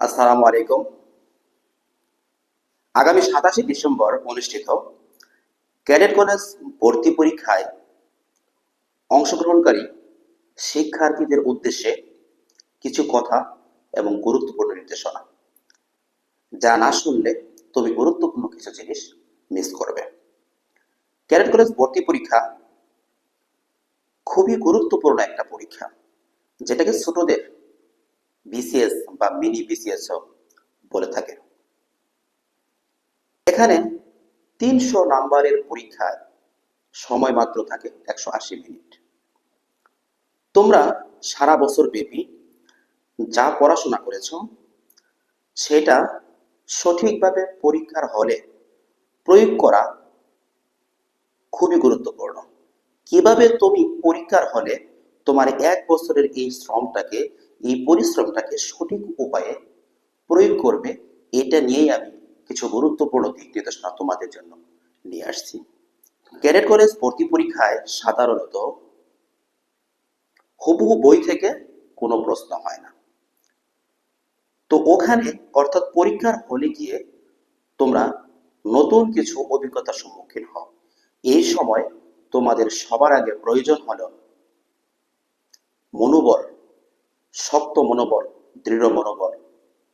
আসসালামু আলাইকুম। আগামী সাতাশে ডিসেম্বর অনুষ্ঠিত ক্যাডেট কলেজ ভর্তি পরীক্ষায় অংশগ্রহণকারী শিক্ষার্থীদের উদ্দেশ্যে কিছু কথা এবং গুরুত্বপূর্ণ নির্দেশনা। যা না শুনলে তুমি গুরুত্বপূর্ণ কিছু জিনিস মিস করবে। ক্যাডেট কলেজ ভর্তি পরীক্ষা খুবই গুরুত্বপূর্ণ একটা পরীক্ষা, যেটাকে ছোটদের বিসিএস বা মিনি বিসিএস বলে থাকে। এখানে তিনশো নাম্বারের পরীক্ষায় সময় মাত্র থাকে একশো আশি মিনিট। তোমরা সারা বছর ব্যাপী যা পড়াশোনা করেছ, সেটা সঠিকভাবে পরীক্ষার হলে প্রয়োগ করা খুবই গুরুত্বপূর্ণ। কীভাবে তুমি পরীক্ষার হলে তোমার এক বছরের এই শ্রমটাকে এই পরিশ্রমটাকে সঠিক উপায়ে প্রয়োগ করবে, এটা নিয়েই আমি কিছু গুরুত্বপূর্ণ দিক নির্দেশনা তোমাদের জন্য নিয়ে আসছি। ক্যাডেট কলেজ ভর্তি পরীক্ষায় সাধারণত হুবহু বই থেকে কোনো প্রশ্ন হয় না। তো ওখানে অর্থাৎ পরীক্ষার হলে গিয়ে তোমরা নতুন কিছু অভিজ্ঞতার সম্মুখীন হও। এই সময় তোমাদের সবার আগে প্রয়োজন হলো মনোবল। শক্ত মনোবল, দৃঢ় মনোবল,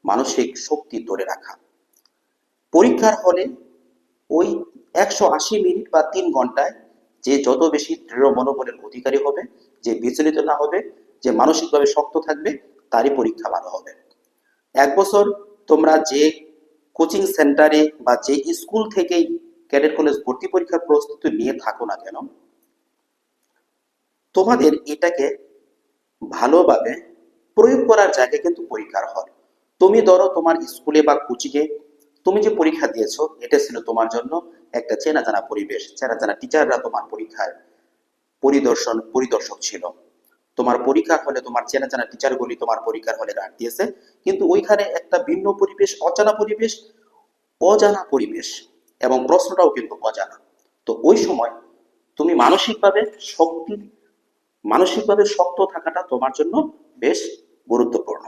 মানসিক শক্তি ধরে রাখা। পরীক্ষার হলে ওই একশো আশি মিনিট বা তিন ঘন্টায় যে যত বেশি দৃঢ় মনোবলের অধিকারী হবে, যে বিচলিত না হবে, যে মানসিকভাবে শক্ত থাকবে, তারই পরীক্ষা ভালো হবে। এক বছর তোমরা যে কোচিং সেন্টারে বা যে স্কুল থেকেই ক্যাডেট কলেজ ভর্তি পরীক্ষার প্রস্তুতি নিয়ে থাকো না কেন, তোমাদের এটাকে ভালোভাবে প্রয়োগ করার জায়গায় কিন্তু পরীক্ষার হল। তুমি ধরো তোমার স্কুলে বা কোচিংয়ে তুমি যে পরীক্ষা দিয়েছ, এটা ছিল তোমার জন্য একটা চেনা জানা পরিবেশ চেনা জানা টিচাররা তোমার পরীক্ষার পরিদর্শন, পরিদর্শক ছিল। তোমার পরীক্ষা হলে তোমার চেনা জানা টিচারগুলি তোমার পরীক্ষার হলে গার্ড দিয়েছে। কিন্তু ওইখানে একটা ভিন্ন পরিবেশ, অজানা পরিবেশ অজানা পরিবেশ এবং প্রশ্নটাও কিন্তু অজানা। তো ওই সময় তুমি মানসিকভাবে শক্তি, মানসিকভাবে শক্ত থাকাটা তোমার জন্য বেশ গুরুত্বপূর্ণ।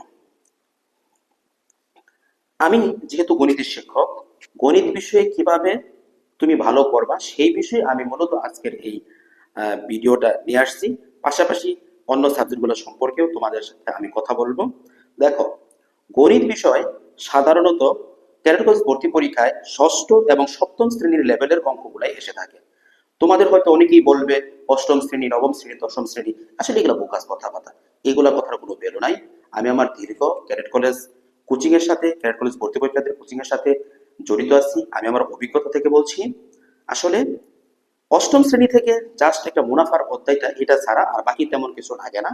আমি যেহেতু গণিতের শিক্ষক, গণিত বিষয়ে কীভাবে তুমি ভালো করবা সেই বিষয়ে আমি মূলত আজকের এই ভিডিওটা নিয়ে আসছি। পাশাপাশি অন্য সাবজেক্টগুলো সম্পর্কেও তোমাদের সাথে আমি কথা বলব। দেখো, গণিত বিষয় সাধারণত ক্যাডেট ভর্তি পরীক্ষায় ষষ্ঠ এবং সপ্তম শ্রেণির লেভেলের অঙ্কগুলাই এসে থাকে। তোমাদের হয়তো অনেকেই বলবে অষ্টম শ্রেণি, নবম শ্রেণি, দশম শ্রেণি, আসলে এগুলো বোকাস কথাবার্তা। এগুলা কথার কোনো বেরো নাই। আমি আমার দীর্ঘ ক্যাডেট কলেজ কোচিং এর সাথে ক্যাডেট কলেজ ভর্তি পরীক্ষার্থীর কোচিং এর সাথে জড়িত আছি। আমি আমার অভিজ্ঞতা থেকে বলছি, আসলে অষ্টম শ্রেণি থেকে জাস্ট একটা মুনাফার অধ্যায়টা এটা ছাড়া আর বাকি তেমন কিছু লাগে না।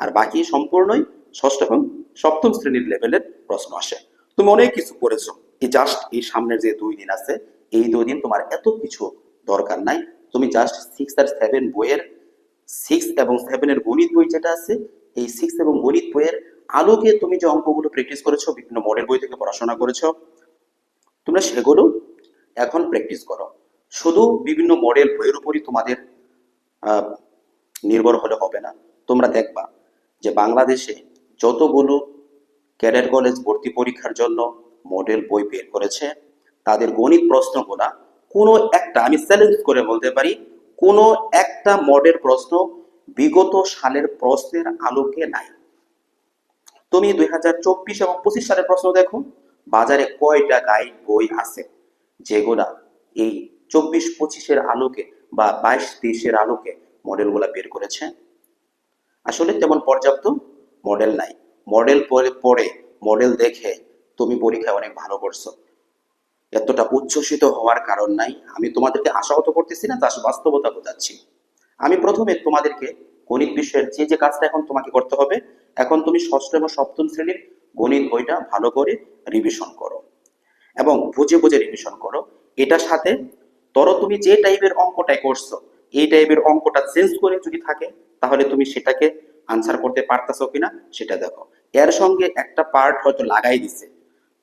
আর বাকি সম্পূর্ণই ষষ্ঠ এবং সপ্তম শ্রেণির লেভেলের প্রশ্ন আসে। তুমি অনেক কিছু করেছ। এই জাস্ট এই সামনের যে দুই দিন আছে, এই দুই দিন তোমার এত কিছু দরকার নাই। তুমি জাস্ট সিক্স আর সেভেন বইয়ের সিক্স এবং সেভেনের গণিত বই যেটা আছে, এই সিক্স এবং গণিত বইয়ের আলোকে তুমি যে অঙ্কগুলো প্র্যাকটিস করেছ, বিভিন্ন মডেল বই থেকে পড়াশোনা করেছ, তোমরা সেগুলো এখন প্র্যাকটিস করো। শুধু বিভিন্ন মডেল বইয়ের উপরই তোমাদের নির্ভর হলে হবে না। তোমরা দেখবা যে বাংলাদেশে যতগুলো ক্যাডেট কলেজ ভর্তি পরীক্ষার জন্য মডেল বই বের করেছে, তাদের গণিত প্রশ্নগুলা কোনো একটা, আমি চ্যালেঞ্জ করে বলতে পারি, কোনো একটা মডেল প্রশ্ন বিগত সালের প্রশ্নের আলোকে নাই। তুমি দুই হাজার চব্বিশ এবং পঁচিশ সালের প্রশ্ন দেখো, বাজারে কয়টা গাইড বই আছে? যেগুলা এই চব্বিশ পঁচিশের আলোকে বা বাইশ তেইশের আলোকে মডেলগুলা বের করেছে? আসলে তেমন পর্যাপ্ত মডেল নাই। মডেল পরে পড়ে মডেল দেখে তুমি পরীক্ষায় অনেক ভালো করছ। এতটা উচ্ছ্বসিত হওয়ার কারণ নাই। আমি তোমাদেরকে আশাহত করতেছি না তার বাস্তবতা বোঝাচ্ছি। আমি প্রথমে তোমাদেরকে গণিত বিষয়ের যে যে কাজটা এখন তোমাকে করতে হবে, এখন তুমি ষষ্ঠ এবং সপ্তম শ্রেণির গণিত বইটা ভালো করে রিভিশন করো এবং বুঝে বুঝে রিভিশন করো। এটার সাথে ধরো তুমি যে টাইপের অঙ্কটাই করছ, এই টাইপের অঙ্কটা চেঞ্জ করে যদি থাকে, তাহলে তুমি সেটাকে আনসার করতে পারতেছো কিনা সেটা দেখো। এর সঙ্গে একটা পার্ট হয়তো লাগাই দিছে।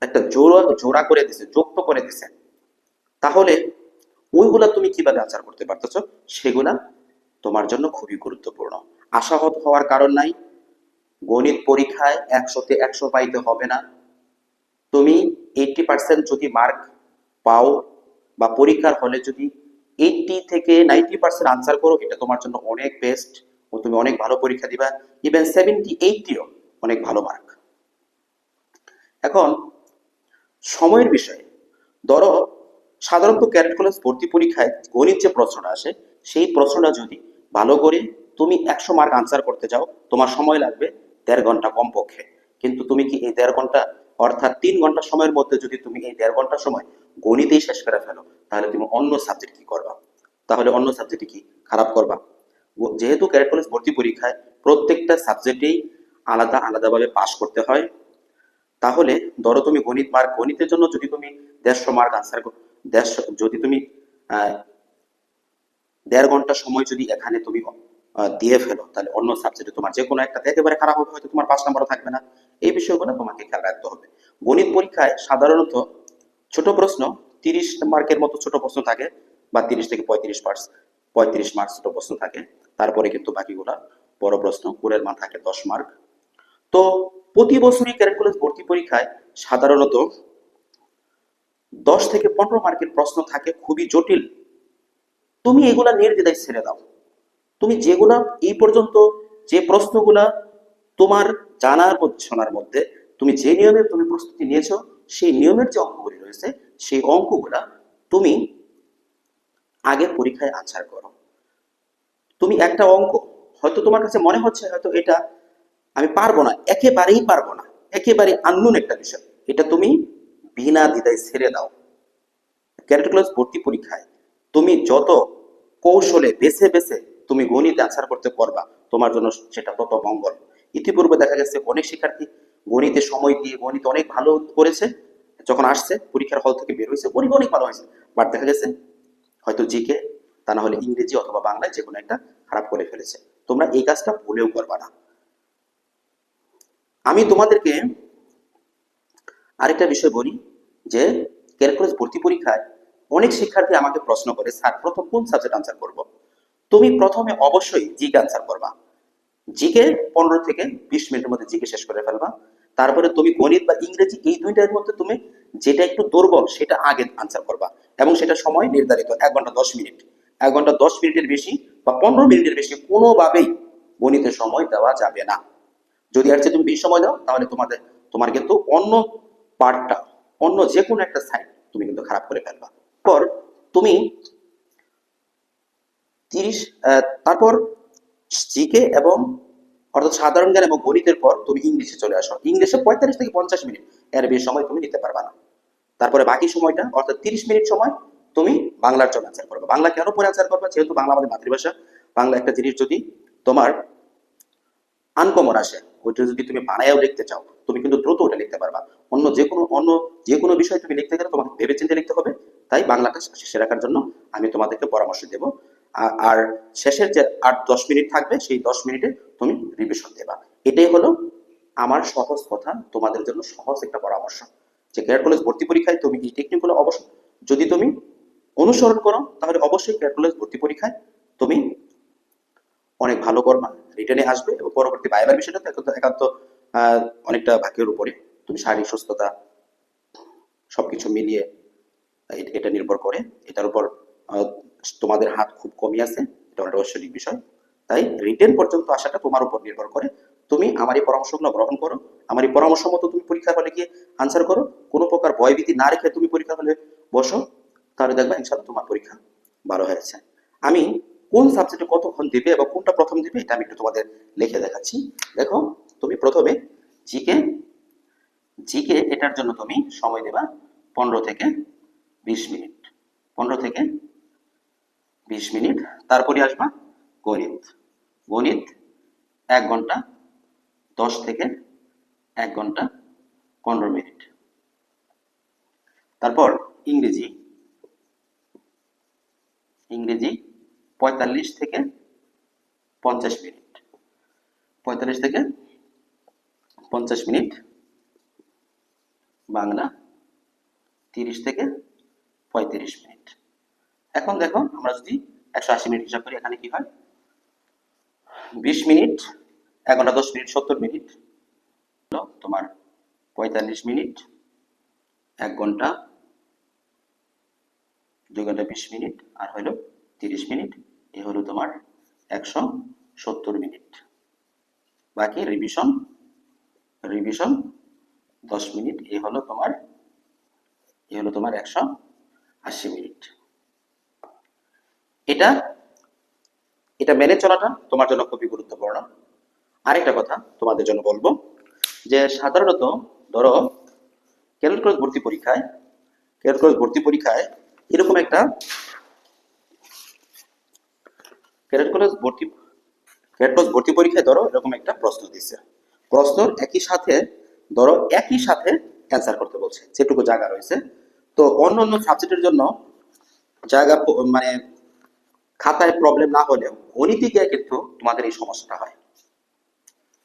একটা জোড়া জোড়া করে দিছে, যুক্ত করে দিছে। তাহলে ওইগুলা তুমি কীভাবে আনসার করতে পারতেছো? সেগুলা তোমার জন্য খুবই গুরুত্বপূর্ণ। আশাহত হওয়ার কারণ নাই। গণিত পরীক্ষায় একশোতে একশো পাইতে হবে না। তুমি এইটটি পার্সেন্ট যদি মার্ক পাও বা পরীক্ষার হলে যদি এইটটি থেকে নাইনটি পার্সেন্ট আনসার করো, এটা তোমার জন্য অনেক বেস্ট ও তুমি অনেক ভালো পরীক্ষা দিবা। ইভেন সেভেন্টি এইটটিও অনেক ভালো মার্ক এখন সময়ের বিষয়ে। ধরো, সাধারণত ক্যারেট কলেজ ভর্তি পরীক্ষায় গণিত যে প্রশ্নটা আসে, সেই প্রশ্নটা যদি ভালো করে তুমি একশো মার্ক আনসার করতে যাও তোমার সময় লাগবে দেড় ঘণ্টা কমপক্ষে। কিন্তু তুমি কি এই দেড় ঘণ্টা, অর্থাৎ তিন ঘণ্টা সময়ের মধ্যে যদি তুমি এই দেড় ঘণ্টা সময় গণিতেই শেষ করে ফেলো, তাহলে তুমি অন্য সাবজেক্ট কি করবা? তাহলে অন্য সাবজেক্টে কি খারাপ করবা? যেহেতু ক্যারেট কলেজ ভর্তি পরীক্ষায় প্রত্যেকটা সাবজেক্টেই আলাদা, আলাদাভাবে পাশ করতে হয় তাহলে ধরো তুমি গণিত মার্ক গণিতের জন্য যদি তুমি দেড়শো মার্ক আনসার দেড়শো, যদি তুমি দেড় ঘণ্টা সময় যদি এখানে তুমি দিয়ে ফেলো, তাহলে অন্য সাবজেক্টে তোমার যে কোনো একটা, একেবারে খারাপ হবে, হয়তো তোমার পাঁচ নম্বরও থাকবে না। এই বিষয়গুলো তোমাকে খেয়াল রাখতে হবে। গণিত পরীক্ষায় সাধারণত ছোট প্রশ্ন তিরিশ মার্কের মতো ছোট প্রশ্ন থাকে বা তিরিশ থেকে পঁয়ত্রিশ মার্কস পঁয়ত্রিশ মার্কস ছোট প্রশ্ন থাকে। তারপরে কিন্তু বাকিগুলা বড় প্রশ্ন, কুড়ের মান থাকে দশ মার্ক তো প্রতি বছরই ক্যালকুলাস ভর্তি পরীক্ষায় সাধারণত দশ থেকে পনেরো মার্কের প্রশ্ন থাকে, খুবই জটিল। তুমি এগুলা নির্দ্বিধায় ছেড়ে দাও। তুমি যেগুলা এই পর্যন্ত যে প্রশ্নগুলা তোমার জানার শোনার মধ্যে, তুমি যে নিয়মে তুমি প্রস্তুতি নিয়েছো, সেই নিয়মের যে অঙ্কগুলি রয়েছে, সেই অঙ্কগুলা তুমি আগে পরীক্ষায় আনসার করো। তুমি একটা অঙ্ক, হয়তো তোমার কাছে মনে হচ্ছে, হয়তো এটা আমি পারব না, একেবারেই পারব না একেবারে আননোন একটা বিষয়। এটা তুমি বিনা দ্বিধায় ছেড়ে দাও। ক্যারেক্টার ভর্তি পরীক্ষায় তুমি যত কৌশলে বেছে বেছে তুমি গণিত আনসার করতে পারবা, তোমার জন্য সেটা তত মঙ্গল। ইতিপূর্বে দেখা গেছে অনেক শিক্ষার্থী গণিতে সময় দিয়ে গণিত অনেক ভালো করেছে, যখন আসছে, পরীক্ষার হল থেকে বের হয়েছে, গণিত অনেক ভালো হয়েছে। বাট দেখা গেছে হয়তো জিকে তা না হলে ইংরেজি অথবা বাংলায় যে কোনো একটা খারাপ করে ফেলেছে। তোমরা এই কাজটা ভুলেও করবা না। আমি তোমাদেরকে আরেকটা বিষয় বলি, যে ক্যালকুলাস ভর্তি পরীক্ষায় অনেক শিক্ষার্থী আমাকে প্রশ্ন করে, স্যার, প্রথম কোন সাবজেক্ট আনসার করব? তুমি প্রথমে অবশ্যই জিকে আনসার করবা। জিকে পনেরো থেকে বিশ মিনিটের মধ্যে জিকে শেষ করে ফেলবা। তারপরে তুমি গণিত বা ইংরেজি এই দুইটার মধ্যে তুমি যেটা একটু দুর্বল, সেটা আগে আনসার করবা এবং সেটা সময় নির্ধারিত, এক ঘণ্টা দশ মিনিট। এক ঘণ্টা দশ মিনিটের বেশি বা পনেরো মিনিটের বেশি কোনোভাবেই গণিতের সময় দেওয়া যাবে না। যদি আর তুমি বেশি সময় দাও, তাহলে তোমাদের, তোমার কিন্তু অন্য পার্টটা অন্য যে কোনো একটা সাইড তুমি কিন্তু খারাপ করে ফেলবা। পর তুমি তিরিশ তারপর জিকে এবং অর্থাৎ সাধারণ জ্ঞান এবং গণিতের পর তুমি ইংলিশে চলে আসো। ইংলিশে পঁয়তাল্লিশ থেকে পঞ্চাশ মিনিট, এর বেশি সময় তুমি নিতে পারবা না। তারপরে বাকি সময়টা, অর্থাৎ তিরিশ মিনিট সময় তুমি বাংলার জন্য অ্যান্সার করবে। বাংলা কেন পরে অ্যান্সার করবে? যেহেতু বাংলা আমাদের মাতৃভাষা, বাংলা একটা জিনিস যদি তোমার আনকমন আসে ওইটা যদি তুমি বানায়াও লিখতে চাও, তুমি কিন্তু দ্রুত ওটা লিখতে পারবা। অন্য যে কোনো, অন্য যে কোনো বিষয় তুমি লিখতে গেলে তোমাকে ভেবে চিন্তে লিখতে হবে। তাই বাংলাটা শেষে রাখার জন্য আমি তোমাদেরকে পরামর্শ দেব। আর শেষের যে আট দশ মিনিট থাকবে, সেই দশ মিনিটে তুমি রিভিশন দেবা। এটাই হলো আমার সহজ কথা, তোমাদের জন্য সহজ একটা পরামর্শ। যে ক্যারেট কলেজ ভর্তি পরীক্ষায় তুমি এই টেকনিকগুলো অবশ্য যদি তুমি অনুসরণ করো, তাহলে অবশ্যই ক্যারেট কলেজ ভর্তি পরীক্ষায় তুমি অনেক ভালো করবা রিটার্নে আসবে এবং পরবর্তী বাইবার বিষয়টা তো একান্ত অনেকটা ভাগ্যের উপরে তুমি শারীরিক সুস্থতা সবকিছু মিলিয়ে এটা নির্ভর করে। এটার উপর তোমাদের হাত খুব কমই আছে। এটা অনেক ঐশ্বরিক বিষয়। তাই রিটেন পর্যন্ত আসাটা তোমার উপর নির্ভর করে। তুমি আমার এই পরামর্শগুলো গ্রহণ করো। আমার এই পরামর্শ মতো তুমি পরীক্ষা হলে গিয়ে আনসার করো। কোনো প্রকার ভয়ভীতি না রেখে তুমি পরীক্ষা হলে বসো। তাহলে দেখবা ইনশাল্লাহ তোমার পরীক্ষা ভালো হয়েছে। আমি কোন সাবজেক্টে কতক্ষণ দিবে এবং কোনটা প্রথম দিবে, এটা আমি একটু তোমাদের লিখে দেখাচ্ছি। দেখো, তুমি প্রথমে জিকে জিকে এটার জন্য তুমি সময় দেবা পনেরো থেকে বিশ মিনিট। পনেরো থেকে বিশ মিনিট। তারপরে আসবা গণিত। গণিত এক ঘণ্টা, দশ থেকে এক ঘণ্টা, পনেরো মিনিট। তারপর ইংরেজি। ইংরেজি পঁয়তাল্লিশ থেকে পঞ্চাশ মিনিট। পঁয়তাল্লিশ থেকে পঞ্চাশ মিনিট। বাংলা তিরিশ থেকে পঁয়ত্রিশ মিনিট। এখন দেখো, আমরা যদি একশো আশি মিনিট হিসাব করি, এখানে কি হয়? বিশ মিনিট, এক ঘণ্টা দশ মিনিট, সত্তর মিনিট। তোমার পঁয়তাল্লিশ মিনিট, এক ঘণ্টা, দুই ঘণ্টা বিশ মিনিট, আর হলো তিরিশ মিনিট। এ হলো তোমার একশো সত্তর মিনিট। বাকি রিভিশন রিভিশন দশ মিনিট, এ হলো তোমার, এ হলো তোমার একশো আশি মিনিট। এটা এটা মেনে চলাটা তোমার জন্য খুবই গুরুত্বপূর্ণ। আরেকটা কথা তোমাদের জন্য বলব, যে সাধারণত ধরো ক্যারেট ক্রস ভর্তি পরীক্ষায় ক্যারেট ক্রস ভর্তি পরীক্ষায় এরকম একটা ক্যারেট ক্রস ভর্তি ক্যারেট ক্রস ভর্তি পরীক্ষায় ধরো এরকম একটা প্রশ্ন দিচ্ছে প্রশ্ন একই সাথে, ধরো একই সাথে অ্যান্সার করতে বলছে, যেটুকু জায়গা রয়েছে। তো অন্য অন্য সাবজেক্টের জন্য জায়গা মানে খাতায় প্রবলেম না হলেও গণিতে গিয়ে কিন্তু তোমাদের এই সমস্যাটা হয়।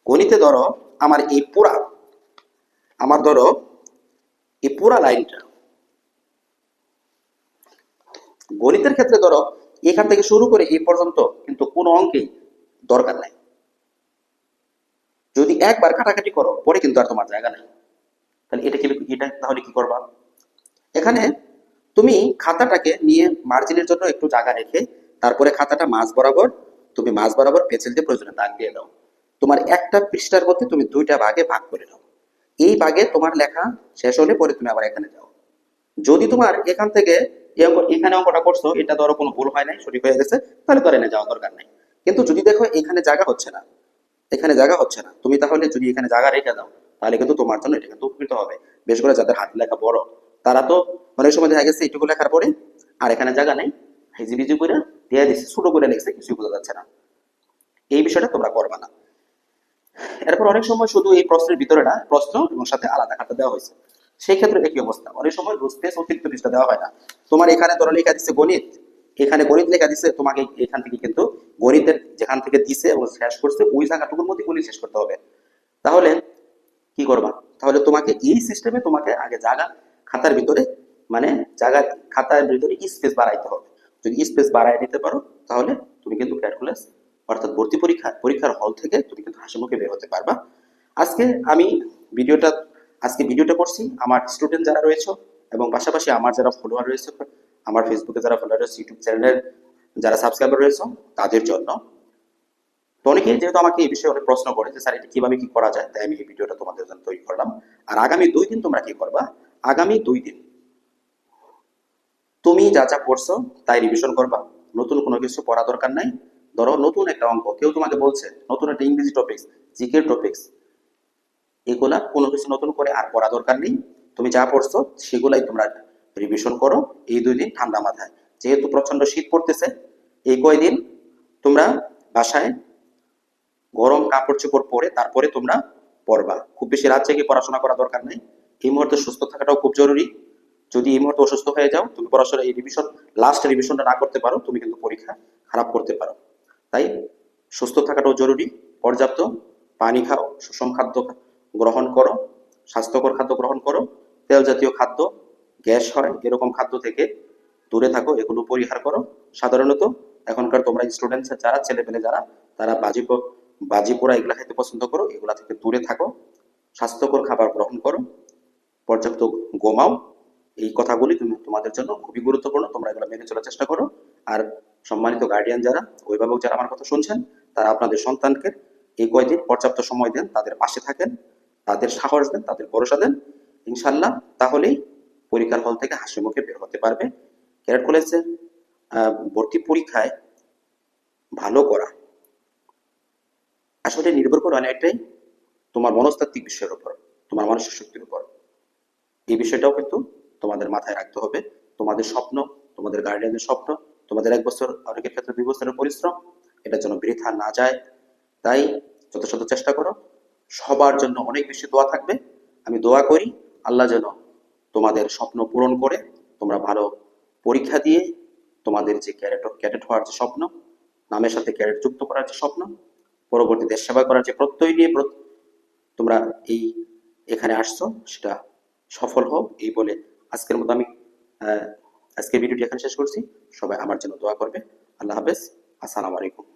গণিতে ধরো আমার এই পুরা, আমার ধরো এই পুরা লাইনটা। গণিতের ক্ষেত্রে ধরো এখান থেকে শুরু করে এই পর্যন্ত কিন্তু কোনো অঙ্কেই দরকার নাই। যদি একবার কাটাকাটি করো, পরে কিন্তু আর তোমার জায়গা নেই। তাহলে এটা কি, এটা তাহলে কি করবা? এখানে তুমি খাতাটাকে নিয়ে মার্জিনের জন্য একটু জায়গা রেখে, তারপরে খাতাটা মাঝ বরাবর তুমি মাঝ বরাবর পেন্সিল দিয়ে প্রয়োজনে দাগ দিয়ে দাও। তোমার একটা পৃষ্ঠার মধ্যে তুমি দুইটা ভাগে ভাগ করে দাও এই ভাগে তোমার লেখা শেষ হলে পরে তুমি আবার এখানে যাও। যদি তোমার এখান থেকে এই অঙ্ক এখানে অঙ্কটা করছ এটা ধরো কোনো ভুল হয় নাই, সঠিক হয়ে গেছে, তাহলে তো এনে যাওয়া দরকার নেই। কিন্তু যদি দেখো এখানে জায়গা হচ্ছে না, এখানে জায়গা হচ্ছে না, তুমি তাহলে যদি এখানে জায়গা রেখে দাও, তাহলে কিন্তু তোমার জন্য এটা কিন্তু উপকৃত হবে। বেশ করে যাদের হাত লেখা বড়, তারা তো অনেক সময় দেখা গেছে এইটুকু লেখার পরে আর এখানে জায়গা নেই হিজি বিজি করে দিয়ে দিচ্ছে ছোট করে লিখছে, কিছুই বোঝা যাচ্ছে না। এই বিষয়টা তোমরা করবা না। এরপর অনেক সময় শুধু এই প্রশ্নের ভিতরে না, প্রশ্ন এবং সাথে আলাদা খাতা দেওয়া হয়েছে। সেই ক্ষেত্রে একই অবস্থা। অনেক সময় স্পেস অতিরিক্ত পৃষ্ঠা দেওয়া হয় না। তোমার এখানে ধরো লেখা দিচ্ছে গণিত। এখানে গণিত লেখা দিচ্ছে তোমাকে এখান থেকে কিন্তু গণিতের যেখান থেকে দিছে এবং শেষ করছে, ওই জায়গাটুকুর মধ্যে গণিত শেষ করতে হবে। তাহলে কি করবা? তাহলে তোমাকে এই সিস্টেমে তোমাকে আগে জায়গা, খাতার ভিতরে মানে জায়গা, খাতার ভিতরে স্পেস বাড়াইতে হবে। যদি স্পেস বাড়াই নিতে পারো, তাহলে তুমি কিন্তু ক্যালকুলাস অর্থাৎ ভর্তি পরীক্ষা, পরীক্ষার হল থেকে তুমি কিন্তু হাসি মুখে বের হতে পারবা। আজকে আমি ভিডিওটা আজকে ভিডিওটা করছি। আমার স্টুডেন্ট যারা রয়েছে এবং পাশাপাশি আমার যারা ফলোয়ার রয়েছে, আমার ফেসবুকে যারা ফলোয়ার রয়েছে ইউটিউব চ্যানেলের যারা সাবস্ক্রাইবার রয়েছে, তাদের জন্য। তো অনেকেই যেহেতু আমাকে এই বিষয়ে অনেক প্রশ্ন করে যে স্যার, এটা কীভাবে কি করা যায়? তাই আমি এই ভিডিওটা তোমাদের জন্য তৈরি করলাম। আর আগামী দুই দিন তোমরা কি করবা? আগামী দুই দিন তুমি যা যা পড়ছো তাই রিভিশন করবা। নতুন কোনো কিছু পড়া দরকার নাই। ধরো, নতুন একটা অঙ্ক। কেউ তোমাকে বলছে, নতুন একটা ইংরেজি টপিক্স জিকের টপিক্স এগুলা কোনো কিছু নতুন করে আর পড়া দরকার নেই। তুমি যা পড়ছো সেগুলাই তোমরা রিভিশন করো। এই দুই দিন ঠান্ডা মাথায়। যেহেতু প্রচণ্ড শীত পড়তেছে, এই কয়দিন তোমরা বাসায় গরম কাপড় চোপড় পরে তারপরে তোমরা পড়বা। খুব বেশি রাত জেগে পড়াশোনা করা দরকার নেই। এই মুহূর্তে সুস্থ থাকাটাও খুব জরুরি। যদি এই মুহূর্তে অসুস্থ হয়ে যাও, তুমি পড়াশোনা এই রিভিশন লাস্ট রিভিশনটা না করতে পারো, তুমি কিন্তু পরীক্ষা খারাপ করতে পারো। তাই সুস্থ থাকাটাও জরুরি। পর্যাপ্ত পানি খাও, সুষম খাদ্য গ্রহণ করো, স্বাস্থ্যকর খাদ্য গ্রহণ করো, তেল জাতীয় খাদ্য, গ্যাস হয়, এরকম খাদ্য থেকে দূরে থাকো, এগুলো পরিহার করো। সাধারণত এখনকার তোমরা স্টুডেন্টস যারা ছেলেপেলে যারা, তারা বাজি বাজি পোড়া এগুলা খেতে পছন্দ করো, এগুলা থেকে দূরে থাকো। স্বাস্থ্যকর খাবার গ্রহণ করো, পর্যাপ্ত ঘুমাও, এই কথাগুলি তুমি তোমাদের জন্য খুবই গুরুত্বপূর্ণ, তোমরা এগুলো মেনে চলার চেষ্টা করো। আর সম্মানিত গার্ডিয়ান যারা, অভিভাবক যারা আমার কথা শুনছেন, তারা আপনাদের সন্তানকে এই কয়দিন পর্যাপ্ত সময় দেন, তাদের পাশে থাকেন। তাদের সাহস দেন, তাদের ভরসা দেন ইনশাল্লাহ তাহলেই পরীক্ষার হল থেকে হাসি মুখে বের হতে পারবে। ক্যারেট কলেজে ভর্তি পরীক্ষায় ভালো করা। আসলে নির্ভর করে অনেকটাই তোমার মনস্তাত্ত্বিক বিষয়ের উপর, তোমার মানসিক শক্তির উপর। এই বিষয়টাও কিন্তু তোমাদের মাথায় রাখতে হবে। তোমাদের স্বপ্ন, তোমাদের গার্ডিয়ানের স্বপ্ন, তোমাদের এক বছর, অনেকের ক্ষেত্রে দুই বছরের পরিশ্রম এটা যেন বৃথা না যায়। তাই যথাযথ চেষ্টা করো। সবার জন্য অনেক বেশি দোয়া থাকবে। আমি দোয়া করি, আল্লাহ যেন তোমাদের স্বপ্ন পূরণ করে, তোমরা ভালো পরীক্ষা দিয়ে তোমাদের যে ক্যারেট ক্যাডেট হওয়ার যে স্বপ্ন, নামের সাথে ক্যারেট যুক্ত করার যে স্বপ্ন, পরবর্তী দেশ সেবা করার যে প্রত্যয় নিয়ে তোমরা এই এখানে আসছো, সেটা সফল হোক, এই বলে আজকের মতো আমি আজকের ভিডিওটি এখানে শেষ করছি। সবাই আমার জন্য দোয়া করবে। আল্লাহ হাফেজ। আসসালামু আলাইকুম।